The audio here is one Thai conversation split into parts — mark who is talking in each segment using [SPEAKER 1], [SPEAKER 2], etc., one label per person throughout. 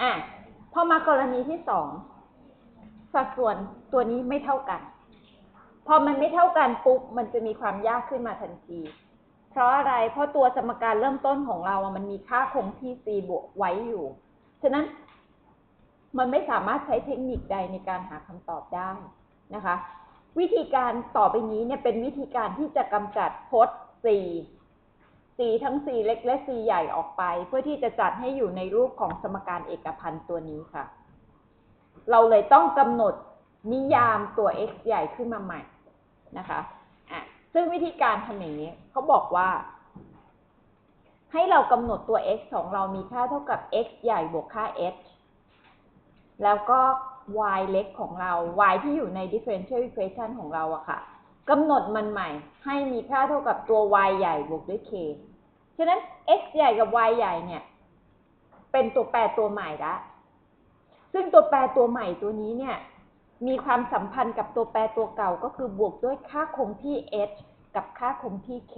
[SPEAKER 1] อะพอมากรณีที่สองสัดส่วนตัวนี้ไม่เท่ากัน พอมันไม่เท่ากันปุ๊บมันจะมีความยากขึ้นมาทันที เพราะอะไร เพราะตัวสมการเริ่มต้นของเราอะมันมีค่าคงที่ c บวกไว้อยู่ ฉะนั้นมันไม่สามารถใช้เทคนิคใดในการหาคำตอบได้นะคะ วิธีการต่อไปนี้เนี่ยเป็นวิธีการที่จะกำจัดพจน์4 สีทั้งสีเล็กและสีใหญ่ออกไป เพื่อที่จะจัดให้อยู่ในรูปของสมการเอกพันธ์ตัวนี้ค่ะ เราเลยต้องกำหนดนิยามตัว x ใหญ่ขึ้นมาใหม่นะคะซึ่งวิธีการทำอย่างนี้เขาบอกว่า ให้เรากำหนดตัว x ของเรามีค่าเท่ากับ x ใหญ่บวกค่า h แล้วก็ y เล็กของเรา y ที่อยู่ใน differential equation ของเราอะค่ะกำหนดมันใหม่ ให้มีค่าเท่ากับตัว y ใหญ่บวกด้วย k ฉะนั้น x ใหญ่กับ y ใหญ่เนี่ย เป็นตัวแปรตัวใหม่ละ ซึ่งตัวแปรตัวใหม่ตัวนี้เนี่ย มีความสัมพันธ์กับตัวแปรตัวเก่าก็คือบวกด้วยค่าคงที่ h กับค่าคงที่ k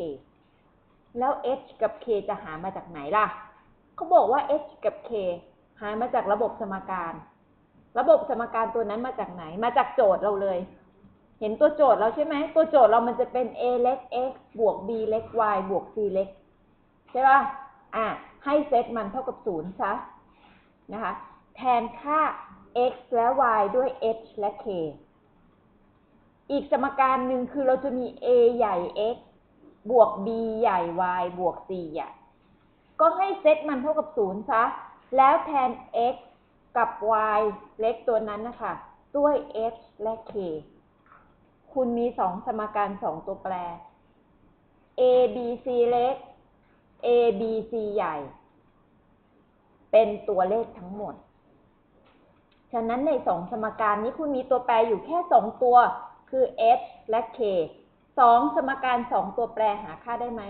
[SPEAKER 1] แล้ว h กับ k จะหามาจากไหนล่ะ เขาบอกว่า h กับ k หามาจากระบบสมการ ระบบสมการตัวนั้นมาจากไหน มาจากโจทย์เราเลย เห็นตัวโจทย์เราใช่ไหม ตัวโจทย์เรามันจะเป็น a เล็ก x บวก b เล็ก y บวก c เล็ก ใช่ป่ะอะให้เซตมันเท่ากับศูนย์ซะนะคะแทนค่า x และ y ด้วย h และ k อีกสมการหนึ่งคือเราจะมี a ใหญ่ x บวก b ใหญ่ y บวก c ใหญ่ ก็ให้เซตมันเท่ากับศูนย์ซะ แล้วแทน x กับ y เล็กตัวนั้นนะคะ ด้วย h และ k คุณมีสองสมการสองตัวแปร a b c เล็ก a b c ใหญ่ เป็นตัวเลขทั้งหมด ฉะนั้นในสองสมการนี้คุณมีตัวแปรอยู่แค่สองตัว คือ h และ k สองสมการสองตัวแปรหาค่าได้ไหม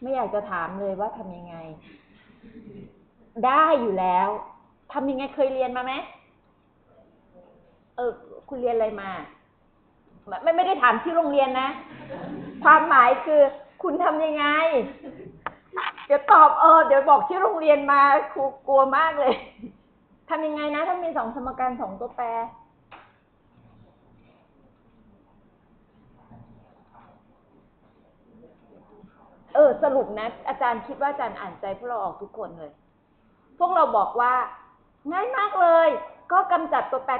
[SPEAKER 1] ไม่อยากจะถามเลยว่าทำยังไง ได้อยู่แล้วทำยังไงเคยเรียนมาไหมเออ คุณเรียนอะไรมา ไม่ไม่ได้ถามที่โรงเรียนนะ ความหมายคือ คุณทำยังไง เดี๋ยวตอบเออเดี๋ยวบอกที่โรงเรียนมาครูกลัวมากเลยทำยังไงนะ ถ้ามีสองสมการสองตัวแปร เออ สรุปนะ อาจารย์คิดว่าอาจารย์อ่านใจพวกเราออกทุกคนเลย พวกเราบอกว่า ง่ายมากเลย ก็กำจัดตัวแปร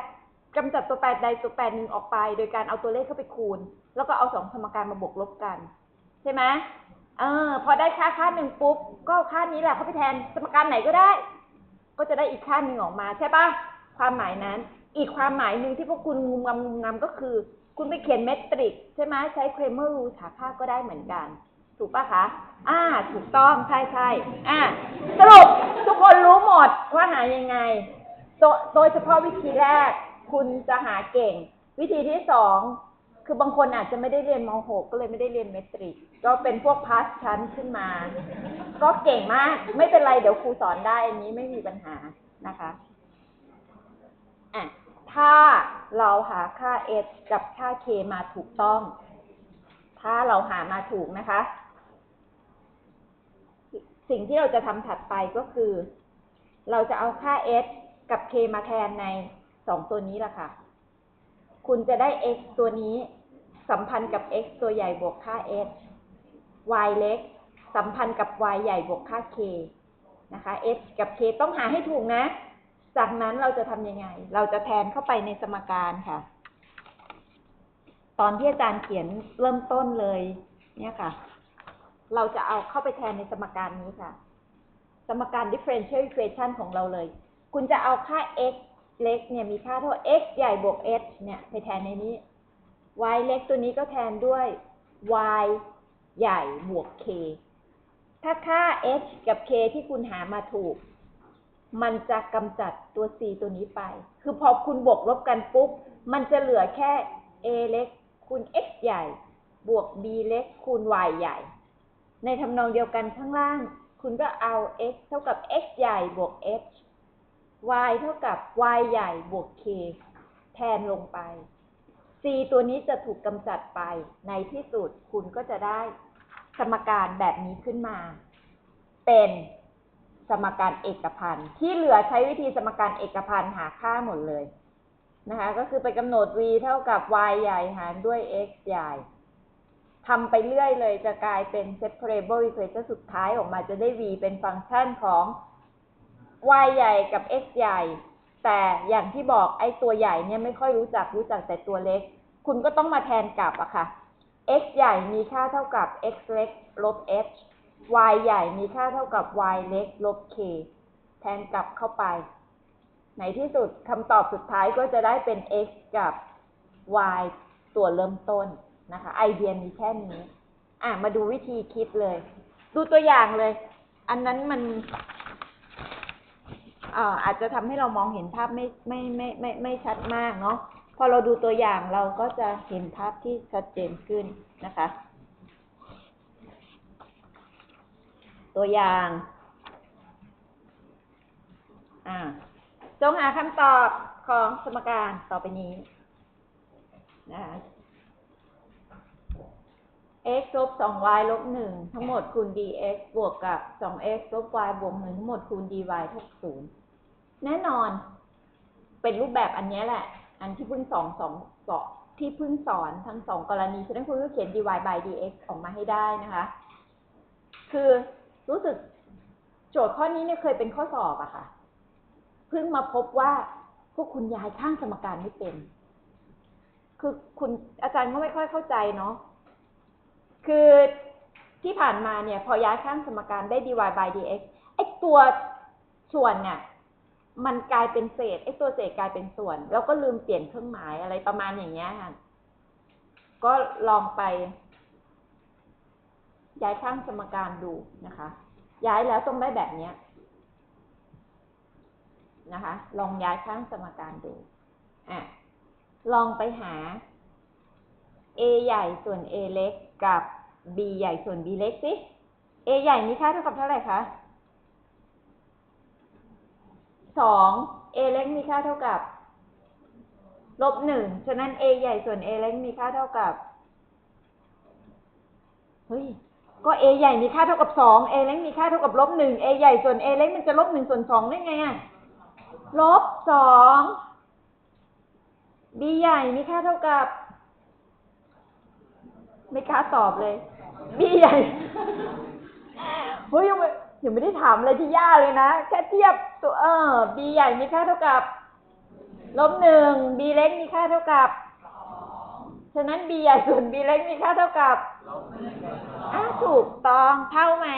[SPEAKER 1] กำจัดตัวแปรใดตัวแปรหนึ่งออกไป โดยการเอาตัวเลขเข้าไปคูณ แล้วก็เอาสองสมการมาบวกลบกัน ใช่ไหมเออ พอได้ค่าค่าหนึ่งปุ๊บ ก็ค่านี้แหละเขาไปแทนสมการไหนก็ได้ ก็จะได้อีกค่าหนึ่งออกมาใช่ปะความหมายนั้น อีกความหมายหนึ่งที่พวกคุณงุมงำงุมงำก็คือ คุณไปเขียนเมตริกใช่ไหมใช้เครมเมอร์รูหาค่าก็ได้เหมือนกัน ถูกปะคะ อ่า ถูกต้องใช่ใช่อ่าสรุปทุกคนรู้หมดว่าหายังไงโดยเฉพาะวิธีแรก คุณจะหาเก่ง วิธีที่สอง คือบางคนอาจจะไม่ได้เรียนม .6 ก็เลยไม่ได้เรียนเมตริก ก็เป็นพวกพาสชั้นขึ้นมา ก็เก่งมาก ไม่เป็นไร เดี๋ยวครูสอนได้ อันนี้ไม่มีปัญหานะคะอะถ้าเราหาค่า h กับค่า k มาถูกต้อง ถ้าเราหามาถูกนะคะ สิ่งที่เราจะทำถัดไปก็คือ เราจะเอาค่า h กับ k มาแทนในสองตัวนี้ละค่ะ คุณจะได้ x ตัวนี้ สัมพันธ์กับ x ตัวใหญ่บวกค่า h y เล็ก สัมพันธ์กับ y ใหญ่บวกค่า k นะคะ h กับ k ต้องหาให้ถูกนะ จากนั้นเราจะทำยังไง เราจะแทนเข้าไปในสมการค่ะ ตอนที่อาจารย์เขียนเริ่มต้นเลย เนี่ยค่ะ เราจะเอาเข้าไปแทนในสมการนี้ค่ะ สมการ differential equation ของเราเลย คุณจะเอาค่า x เล็กเนี่ยมีค่าเท่า x ใหญ่บวก h เนี่ยไปแทนในนี้ y เล็กตัวนี้ก็แทนด้วย y ใหญ่บวก k ถ้าค่า h กับ k ที่คุณหามาถูก มันจะกำจัดตัว c ตัวนี้ไป คือพอคุณบวกลบกันปุ๊บ มันจะเหลือแค่ a เล็กคูณ x ใหญ่ บวก b เล็กคูณ y ใหญ่ ในทำนองเดียวกันข้างล่าง คุณก็เอา x เท่ากับ x ใหญ่บวก h y เท่ากับ y ใหญ่บวก k แทนลงไป c ตัวนี้จะถูกกำจัดไป ในที่สุดคุณก็จะได้สมการแบบนี้ขึ้นมา เป็นสมการเอกพันธ์ที่เหลือใช้วิธีสมการเอกพันธ์หาค่าหมดเลยนะคะก็คือไปกำหนด v เท่ากับ y ใหญ่หารด้วย x ใหญ่ทำไปเรื่อยเลยจะกลายเป็น separable equation สุดท้ายออกมาจะได้ v เป็นฟังก์ชันของ y ใหญ่กับ x ใหญ่ แต่อย่างที่บอกไอ้ตัวใหญ่เนี่ยไม่ค่อยรู้จักรู้จักแต่ตัวเล็ก คุณก็ต้องมาแทนกลับอะค่ะ x ใหญ่มีค่าเท่ากับ x เล็กลบ h y ใหญ่มีค่าเท่ากับ y เล็กลบ k แทนกลับเข้าไป ในที่สุดคำตอบสุดท้ายก็จะได้เป็น x กับ y ตัวเริ่มต้นนะคะ ไอเดียมีแค่นี้ อะ มาดูวิธีคิดเลย ดูตัวอย่างเลย อันนั้นมัน อาจจะทำให้เรามองเห็นภาพไม่ไม่ไม่ไม่ไม่ชัดมากเนาะพอเราดูตัวอย่างเราก็จะเห็นภาพที่ชัดเจนขึ้นนะคะ ตัวอย่าง อ่าจงหาคำตอบของสมการต่อไปนี้นะคะ x ลบ 2y ลบ 1 ทั้งหมดคูณ dx บวกกับ 2x ลบ y บวก 1 ทั้งหมดคูณ dy เท่ากับ0 แน่นอน เป็นรูปแบบอันนี้แหละ อันที่เพิ่งสองสองสองที่เพิ่งสอนทั้งสองกรณีฉะนั้นคุณก็เขียน dy by dx ออกมาให้ได้นะคะ คือรู้สึกโจทย์ข้อนี้เนี่ยเคยเป็นข้อสอบอะค่ะ เพิ่งมาพบว่าพวกคุณย้ายข้างสมการไม่เป็น คือคุณอาจารย์ก็ไม่ค่อยเข้าใจเนาะ คือที่ผ่านมาเนี่ย พอย้ายข้างสมการได้ dy by dx ไอตัวส่วนเนี่ย มันกลายเป็นเศษไอ้ตัวเศษกลายเป็นส่วน แล้วก็ลืมเปลี่ยนเครื่องหมายอะไรประมาณอย่างเงี้ยค่ะก็ลองไป ย้ายข้างสมการดูนะคะ ย้ายแล้วต้องได้แบบเนี้ยนะคะ ลองย้ายข้างสมการดูอะลองไปหา a ใหญ่ส่วน a เล็กกับ b ใหญ่ส่วน b เล็กสิ a ใหญ่มีค่าเท่ากับเท่าไหร่คะ สอง a เล็กมีค่าเท่ากับ ลบหนึ่ง ฉะนั้น a ใหญ่ส่วน a เล็กมีค่าเท่ากับ เฮ้ย ก็ a ใหญ่มีค่าเท่ากับสอง a เล็กมีค่าเท่ากับลบหนึ่ง a ใหญ่ส่วน a เล็กมันจะลบหนึ่งส่วนสองได้ไงอะลบสอง b ใหญ่มีค่าเท่ากับ ไม่กล้าตอบเลย b ใหญ่ เฮ้ยยังไม่ ยังไม่ได้ถามอะไรที่ยากเลยนะ แค่เทียบตัวเออ b ใหญ่มีค่าเท่ากับลบหนึ่ง b เล็กมีค่าเท่ากับฉะนั้น b ใหญ่ส่วน b เล็กมีค่าเท่ากับอ่าถูกต้องเท่าไหม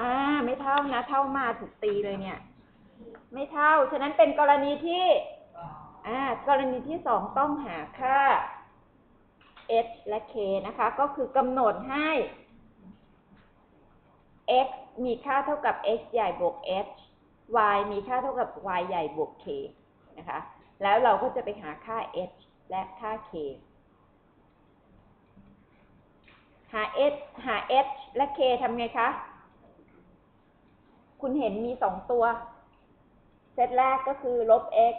[SPEAKER 1] อ่า ไม่เท่านะ เท่ามาถูกตีเลยเนี่ย ไม่เท่า ฉะนั้นเป็นกรณีที่ อ่า กรณีที่สองต้องหาค่า h และ k นะคะ ก็คือกำหนดให้ x มีค่าเท่ากับ x ใหญ่บวก h y มีค่าเท่ากับ y ใหญ่บวก k นะคะ แล้วเราก็จะไปหาค่า h และค่า k หา h หา h และ k ทำไงคะ คุณเห็นมีสองตัว เซตแรกก็คือลบ x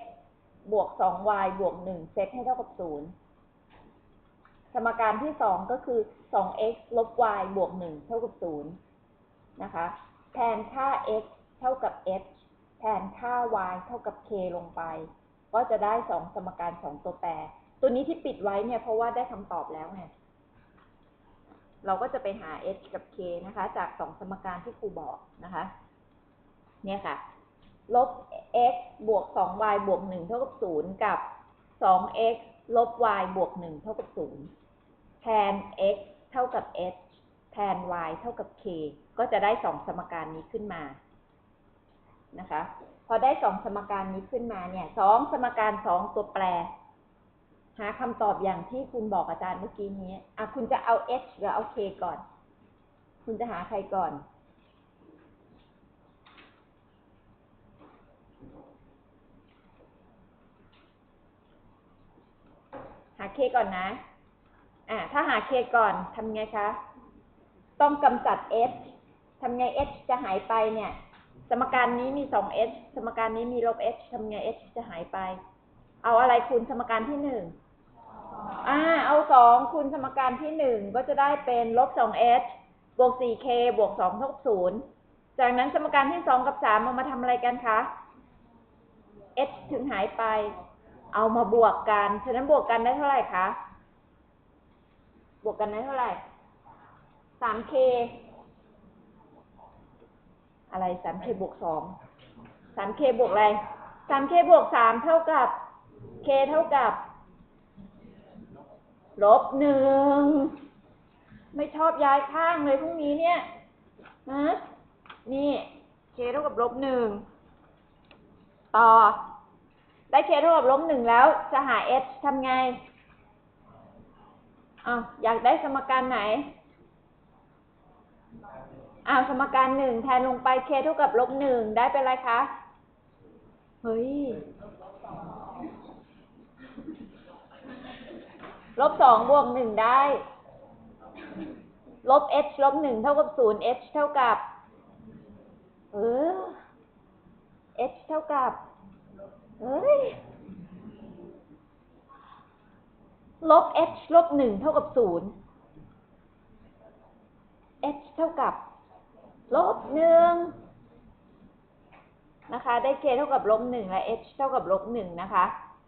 [SPEAKER 1] บวก 2y บวก 1 เซตให้เท่ากับ 0 สมการที่สองก็คือ 2x ลบ y บวก 1 เท่ากับ 0 นะคะ แทนค่า x เท่ากับ h แทนค่า y เท่ากับ k ลงไป ก็จะได้ 2 สมการ 2 ตัวแปร ตัวนี้ที่ปิดไว้เนี่ยเพราะว่าได้คำตอบแล้วไง เราก็จะไปหา h กับ k นะคะ จาก 2 สมการที่ครูบอกนะคะ เนี่ยค่ะ ลบ x บวก 2y บวก 1 เท่ากับ 0 กับ 2x ลบ y บวก 1 เท่ากับ 0 แทน x เท่ากับ h แทน y เท่ากับ k ก็จะได้2สมการนี้ขึ้นมานะคะ พอได้2สมการนี้ขึ้นมาเนี่ย2สมการ2ตัวแปร หาคำตอบอย่างที่คุณบอกอาจารย์เมื่อกี้นี้อะคุณจะเอา h หรือเอา k ก่อน คุณจะหาใครก่อนหา k ก่อนนะ อ่า ถ้าหา k ก่อนทำไงคะ ต้องกำจัด h ทำไง h จะหายไปเนี่ย สมการนี้มี 2h สมการนี้มีลบ h ทำไง h จะหายไป เอาอะไรคูณสมการที่หนึ่งอ่า เอาสองคูณสมการที่หนึ่งก็จะได้เป็นลบ 2h บวก 4k บวก2เท่ากับ0จากนั้นสมการที่สองกับสามเอามาทำอะไรกันคะ h ถึงหายไป เอามาบวกกัน ฉะนั้นบวกกันได้เท่าไหร่คะ บวกกันได้เท่าไหร่สาม k อะไรสาม k บวกสองสาม k บวกอะไรสาม k บวกสามเท่ากับ k เท่ากับลบหนึ่งไม่ชอบย้ายข้างเลยพรุ่งนี้เนี่ยฮะนี่ k เท่ากับลบหนึ่งต่อ ได้ k เท่ากับลบหนึ่งแล้วจะหา h ทำไงอ้าวอยากได้สมการไหน อ้าวสมการหนึ่งแทนลงไป k เท่ากับลบหนึ่งได้เป็นไรคะ เฮ้ย ลบสองบวกหนึ่งได้ ลบ h ลบหนึ่งเท่ากับศูนย์ h เท่ากับ เออ h เท่ากับเอ้ย ลบ h ลบหนึ่งเท่ากับศูนย์ h เท่ากับ ลบหนึ่งนะคะ ได้ k เท่ากับลบหนึ่งและ h เท่ากับลบหนึ่งนะคะ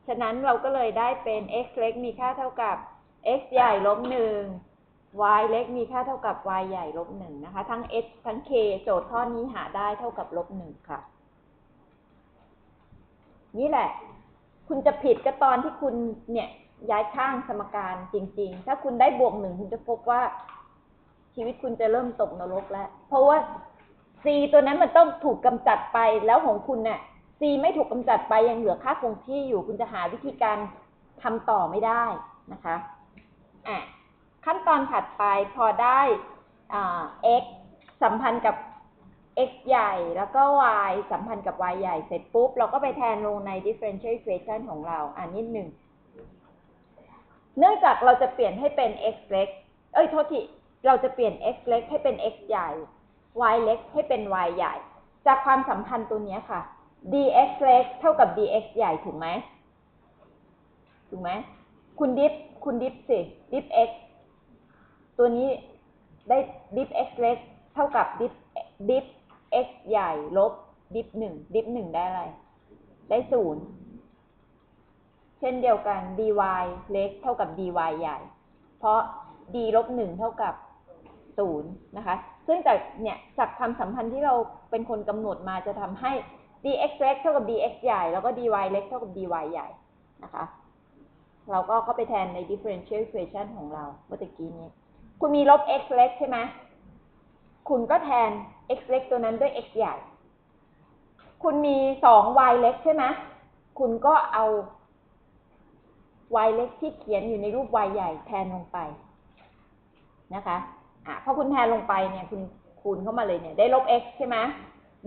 [SPEAKER 1] ฉะนั้นเราก็เลยได้เป็น x เล็กมีค่าเท่ากับ x ใหญ่ลบหนึ่ง y เล็กมีค่าเท่ากับ y ใหญ่ลบหนึ่งนะคะ ทั้ง h ทั้ง k โจทย์ข้อนี้หาได้เท่ากับลบหนึ่งค่ะ นี่แหละ คุณจะผิดก็ตอนที่คุณเนี่ยย้ายข้างสมการจริง ๆ ถ้าคุณได้บวกหนึ่งคุณจะพบว่า ชีวิตคุณจะเริ่มตกนรกแล้ว เพราะว่า c ตัวนั้นมันต้องถูกกำจัดไปแล้วของคุณเนี่ย c ไม่ถูกกำจัดไปยังเหลือค่าคงที่อยู่ คุณจะหาวิธีการทำต่อไม่ได้นะคะอะขั้นตอนถัดไปพอได้อ่า x สัมพันธ์กับ x ใหญ่แล้วก็ y สัมพันธ์กับ y ใหญ่เสร็จปุ๊บ เราก็ไปแทนลงใน differential equation ของเรา อ่านิดหนึ่ง เนื่องจากเราจะเปลี่ยนให้เป็น x เล็ก เอ้ย โทษที เราจะเปลี่ยน x เล็กให้เป็น x ใหญ่ y เล็กให้เป็น y ใหญ่ จากความสัมพันธ์ตัวนี้ค่ะ dx เล็กเท่ากับ dx ใหญ่ถูกไหมถูกไหมคุณดิฟคุณดิฟสิดิฟ x ตัวนี้ได้ดิฟ x เล็กเท่ากับดิฟดิฟ x ใหญ่ลบดิฟหนึ่งดิฟหนึ่งได้อะไร ได้ศูนย์เช่นเดียวกัน dy เล็กเท่ากับ dy ใหญ่ เพราะ d ลบหนึ่งเท่ากับ ศูนย์นะคะ ซึ่งจากเนี่ยจากความสัมพันธ์ที่เราเป็นคนกำหนดมาจะทำให้ dx เล็กเท่ากับ dx ใหญ่ แล้วก็ dy เล็กเท่ากับ dy ใหญ่นะคะ เราก็เข้าไปแทนใน differential equation ของเราเมื่อกี้นี้ คุณมีลบ x เล็กใช่ไหมคุณก็แทน x เล็กตัวนั้นด้วย x ใหญ่ คุณมีสอง y เล็กใช่ไหมคุณก็เอา y เล็กที่เขียนอยู่ในรูป y ใหญ่แทนลงไปนะคะ อะพอคุณแทนลงไปเนี่ยคุณคูณเข้ามาเลยเนี่ยได้ลบ x ใช่ไหม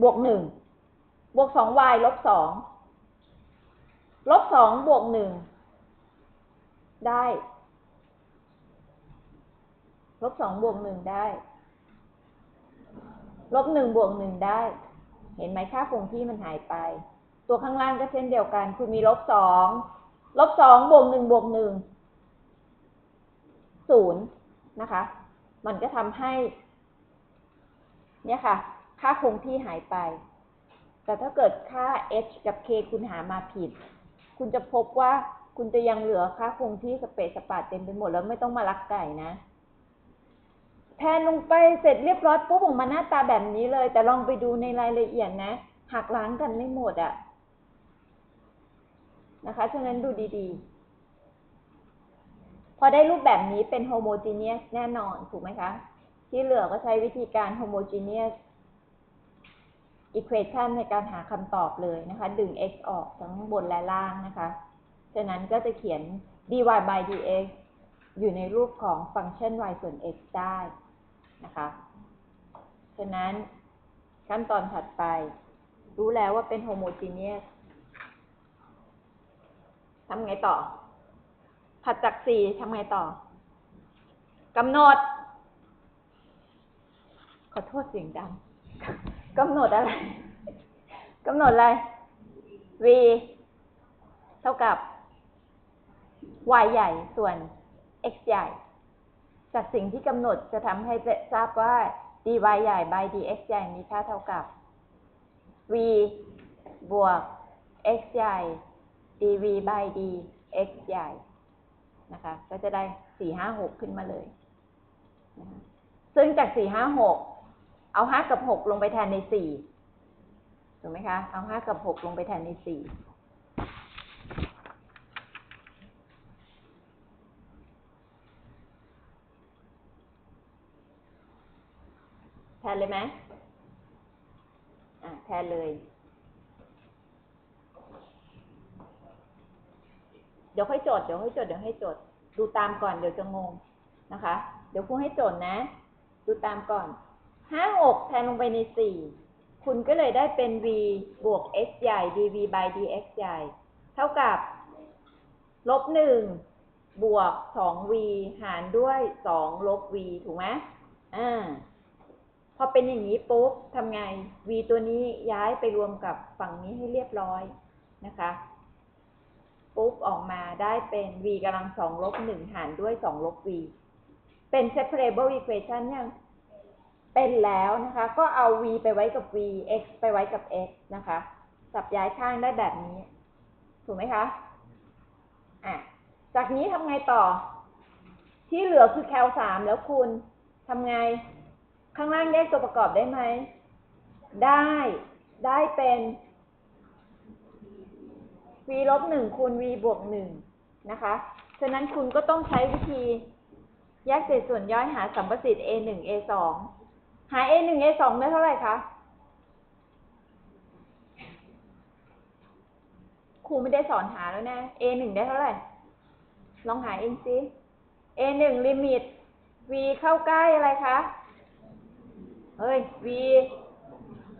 [SPEAKER 1] บวกหนึ่งบวกสอง y ลบสองลบสองบวกหนึ่งได้ลบสองบวกหนึ่งได้ลบหนึ่งบวกหนึ่งได้ เห็นไหมค่าคงที่มันหายไป ตัวข้างล่างก็เช่นเดียวกัน คุณมีลบสองลบสองบวกหนึ่งบวกหนึ่งศูนย์นะคะ มันก็ทำให้ เนี่ยค่ะ ค่าคงที่หายไป แต่ถ้าเกิดค่า h กับ k คุณหามาผิด คุณจะพบว่าคุณจะยังเหลือค่าคงที่สเปซสปาเต็มไปหมดแล้วไม่ต้องมาลักไก่นะ แทนลงไปเสร็จเรียบร้อยปุ๊บออกมาหน้าตาแบบนี้เลย แต่ลองไปดูในรายละเอียดนะ หักล้างกันไม่หมดอะนะคะ ฉะนั้นดูดีๆ พอได้รูปแบบนี้เป็น homogeneous แน่นอนถูกไหมคะ ที่เหลือก็ใช้วิธีการ homogeneous equation ในการหาคำตอบเลยนะคะ ดึง x ออกทั้งบนและล่างนะคะ ฉะนั้นก็จะเขียน dy by dx อยู่ในรูปของฟังก์ชัน y ส่วน x ได้นะคะ ฉะนั้นขั้นตอนถัดไป รู้แล้วว่าเป็น homogeneous ทำไงต่อ ถัดจากสี่ทำไงต่อกำหนด ขอโทษเสียงดังกำหนดอะไรกำหนดอะไร v เท่ากับ y ใหญ่ส่วน x ใหญ่ จากสิ่งที่กำหนดจะทำให้ทราบว่า dy ใหญ่ by dx ใหญ่มีค่าเท่ากับ v บวก x ใหญ่ dv by dx ใหญ่ นะคะ ก็จะได้สี่ห้าหกขึ้นมาเลยนะคะซึ่งจากสี่ห้าหกเอาห้ากับหกลงไปแทนในสี่ถูกไหมคะ เอาห้ากับหกลงไปแทนในสี่แทนเลยไหมอะแทนเลย เดี๋ยวค่อยจดเดี๋ยวค่อยจดเดี๋ยวให้จด ดูตามก่อนเดี๋ยวจะงงนะคะ เดี๋ยวครูให้จดนะ ดูตามก่อนห้าหกแทนลงไปในสี่คุณก็เลยได้เป็น v บวก x ใหญ่ dv by dx ใหญ่ เท่ากับ ลบหนึ่งบวกสอง v หารด้วยสองลบ v ถูกไหมอ่าพอเป็นอย่างนี้ปุ๊บทำไง v ตัวนี้ย้ายไปรวมกับฝั่งนี้ให้เรียบร้อยนะคะ ปุ๊บออกมาได้เป็น v กำลังสองลบหนึ่งหารด้วยสองลบ v เป็น separable equation ยังเป็นแล้วนะคะ ก็เอา v ไปไว้กับ v x ไปไว้กับ x นะคะ สับย้ายข้างได้แบบนี้ ถูกไหมคะ อะ จากนี้ทำไงต่อ ที่เหลือคือแคลสามแล้วคุณทำไง ข้างล่างแยกตัวประกอบได้ไหม ได้ ได้เป็น v ลบหนึ่งคูณ v บวกหนึ่งนะคะ ฉะนั้นคุณก็ต้องใช้วิธีแยกเศษส่วนย่อยหาสัมประสิทธิ์ a หนึ่ง a สองหา a หนึ่ง a สองได้เท่าไหร่คะครูไม่ได้สอนหาแล้วนะ a หนึ่งได้เท่าไหร่ ลองหาเองสิ a หนึ่งลิมิต v เข้าใกล้อะไรคะเฮ้ย v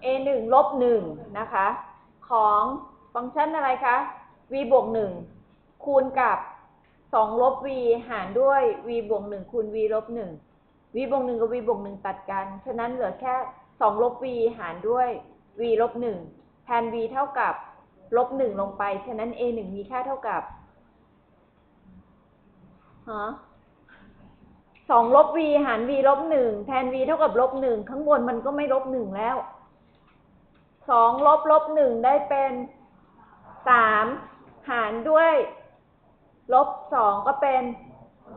[SPEAKER 1] a หนึ่งลบหนึ่งนะคะ ของ ฟังก์ชันอะไรคะ v บวกหนึ่งคูณกับสองลบ v หารด้วย v บวกหนึ่งคูณ v ลบหนึ่ง v บวกหนึ่งกับ v บวกหนึ่งตัดกัน ฉะนั้นเหลือแค่สองลบ v หารด้วย v ลบหนึ่งแทน v เท่ากับลบหนึ่งลงไป ฉะนั้น a หนึ่งมีค่าเท่ากับฮะสองลบ v หาร v ลบหนึ่งแทน v เท่ากับลบหนึ่งข้างบนมันก็ไม่ลบหนึ่งแล้วสองลบลบหนึ่งได้เป็น สามหารด้วยลบสองก็เป็น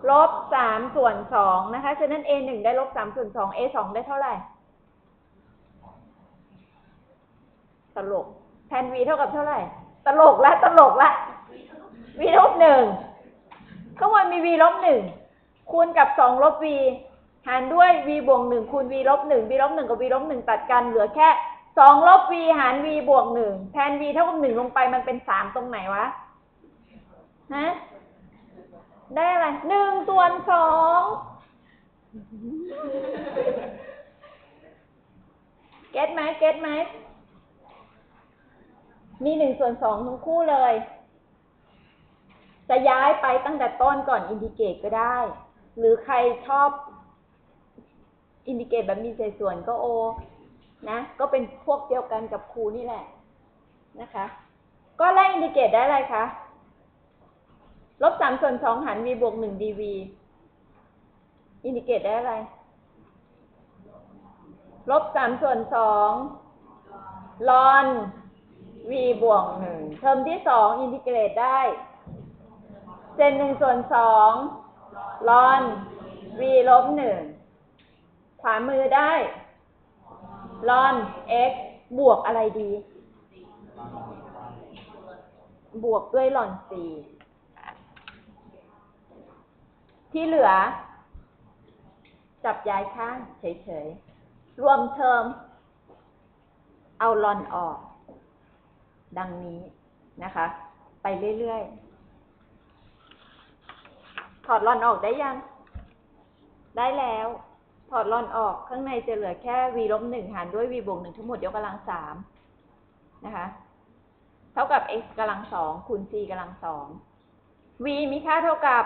[SPEAKER 1] ลบสามส่วนสองนะคะ ฉะนั้น a หนึ่งได้ลบสามส่วนสอง a สองได้เท่าไหร่ ตลก แทน v เท่ากับเท่าไหร่ ตลกละตลกละ v ลบหนึ่งข้างบนมี v ลบหนึ่งคูณกับสองลบ v หารด้วย v บวกหนึ่งคูณ v ลบหนึ่ง v ลบหนึ่งกับ v ลบหนึ่งตัดกันเหลือแค่ สองลบ v หาร v บวกหนึ่งแทน v เท่ากับหนึ่งลงไปมันเป็นสามตรงไหนวะฮะได้อะไรหนึ่งส่วนสองเก็ตไหมเก็ตไหมมีหนึ่งส่วนสองทั้งคู่เลย จะย้ายไปตั้งแต่ต้นก่อนอินดิเกตก็ได้ หรือใครชอบ อินดิเกตแบบมีเศษส่วนก็โอ นะ ก็เป็นพวกเดียวกันกับครูนี่แหละนะคะ ก็ไล่อินดิเกตได้อะไรคะลบสามส่วนสองหาร v บวกหนึ่ง dv อินดิเกตได้อะไร ลบสามส่วนสองลอน v บวกหนึ่งเทอมที่สองอินทิเกรตได้เศษหนึ่งส่วนสองลอน v ลบหนึ่งขวามือได้ ลอน x บวกอะไรดี บวกด้วยลอน c ที่เหลือ จับย้ายข้างเฉยๆ รวมเทอม เอาลอนออก ดังนี้นะคะ ไปเรื่อยๆ ถอดลอนออกได้ยัง ได้แล้ว ถอดลอนออกข้างในจะเหลือแค่ v ลบหนึ่งหารด้วย v บวกหนึ่งทั้งหมดยกกำลังสามนะคะเท่ากับ x กำลังสองคูณ c กำลังสอง v มีค่าเท่ากับ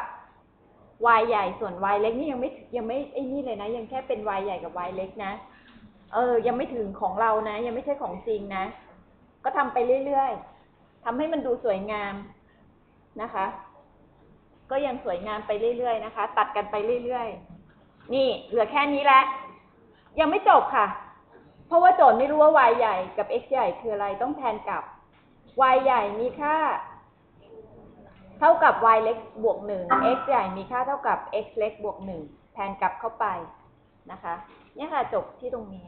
[SPEAKER 1] y ใหญ่ส่วน y เล็กนี่ยังไม่ยังไม่ไอ้นี่เลยนะ ยังแค่เป็น y ใหญ่กับ y เล็กนะ เออ ยังไม่ถึงของเรานะ ยังไม่ใช่ของจริงนะ ก็ทำไปเรื่อยๆทำให้มันดูสวยงามนะคะ ก็ยังสวยงามไปเรื่อยๆนะคะ ตัดกันไปเรื่อยๆ นี่เหลือแค่นี้แหละยังไม่จบค่ะ เพราะว่าโจทย์ไม่รู้ว่า y ใหญ่กับ x ใหญ่คืออะไรต้องแทนกับ y ใหญ่มีค่า เท่ากับ y เล็กบวกหนึ่ง x ใหญ่มีค่าเท่ากับ x เล็กบวกหนึ่งแทนกลับเข้าไปนะคะ เนี่ยค่ะจบที่ตรงนี้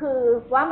[SPEAKER 1] คือว่า